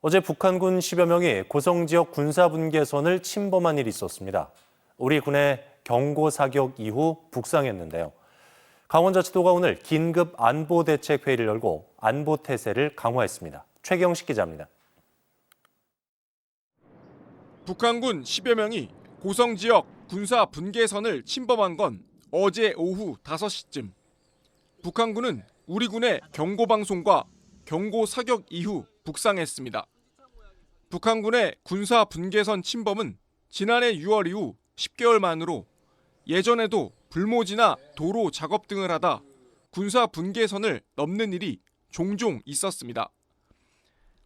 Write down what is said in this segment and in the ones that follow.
어제 북한군 10여 명이 고성 지역 군사분계선을 침범한 일이 있었습니다. 우리 군의 경고 사격 이후 북상했는데요. 강원자치도가 오늘 긴급 안보 대책 회의를 열고 안보 태세를 강화했습니다. 최경식 기자입니다. 북한군 10여 명이 고성 지역 군사 분계선을 침범한 건 어제 오후 5시쯤. 북한군은 우리 군의 경고 방송과 경고 사격 이후 북상했습니다. 북한군의 군사 분계선 침범은 지난해 6월 이후 10개월 만으로 예전에도 불모지나 도로 작업 등을 하다 군사 분계선을 넘는 일이 종종 있었습니다.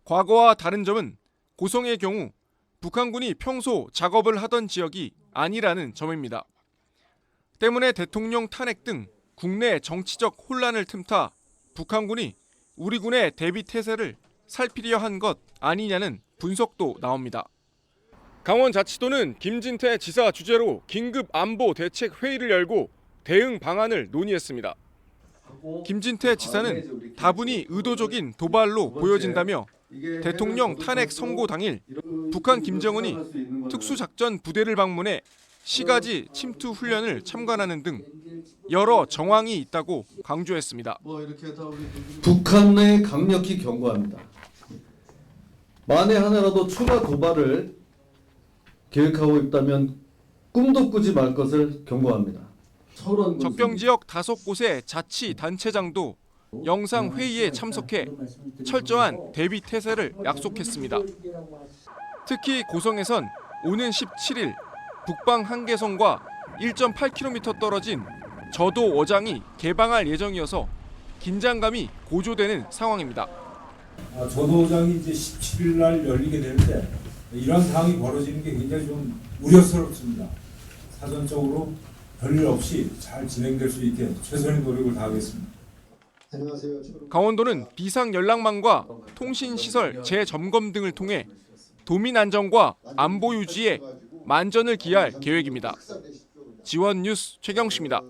과거와 다른 점은 고성의 경우 북한군이 평소 작업을 하던 지역이 아니라는 점입니다. 때문에 대통령 탄핵 등 국내 정치적 혼란을 틈타 북한군이 우리 군의 대비 태세를 살피려 한 것 아니냐는 분석도 나옵니다. 강원자치도는 김진태 지사 주재로 긴급 안보 대책 회의를 열고 대응 방안을 논의했습니다. 김진태 지사는 다분히 의도적인 도발로 보여진다며 대통령 탄핵 선고 당일 북한 김정은이 특수작전 부대를 방문해 시가지 침투 훈련을 참관하는 등 여러 정황이 있다고 강조했습니다. 북한에 강력히 경고합니다. 만에 하나라도 추가 도발을 계획하고 있다면 꿈도 꾸지 말 것을 경고합니다. 적병 지역 다섯 곳의 자치 단체장도 영상 회의에 참석해 철저한 대비 태세를 약속했습니다. 특히 고성에선 오는 17일 북방 한계선과 1.8km 떨어진 저도 어장이 개방할 예정이어서 긴장감이 고조되는 상황입니다. 아, 저도장이 이제 17일 날 열리게 되는데 이런 상황이 벌어지는 게 굉장히 좀 우려스럽습니다. 사전적으로 별일 없이 잘 진행될 수 있게 최선의 노력을 다하겠습니다. 강원도는 비상 연락망과 통신 시설 재점검 등을 통해 도민 안전과 안보 유지에 만전을 기할 계획입니다. 지원 뉴스 최경식입니다.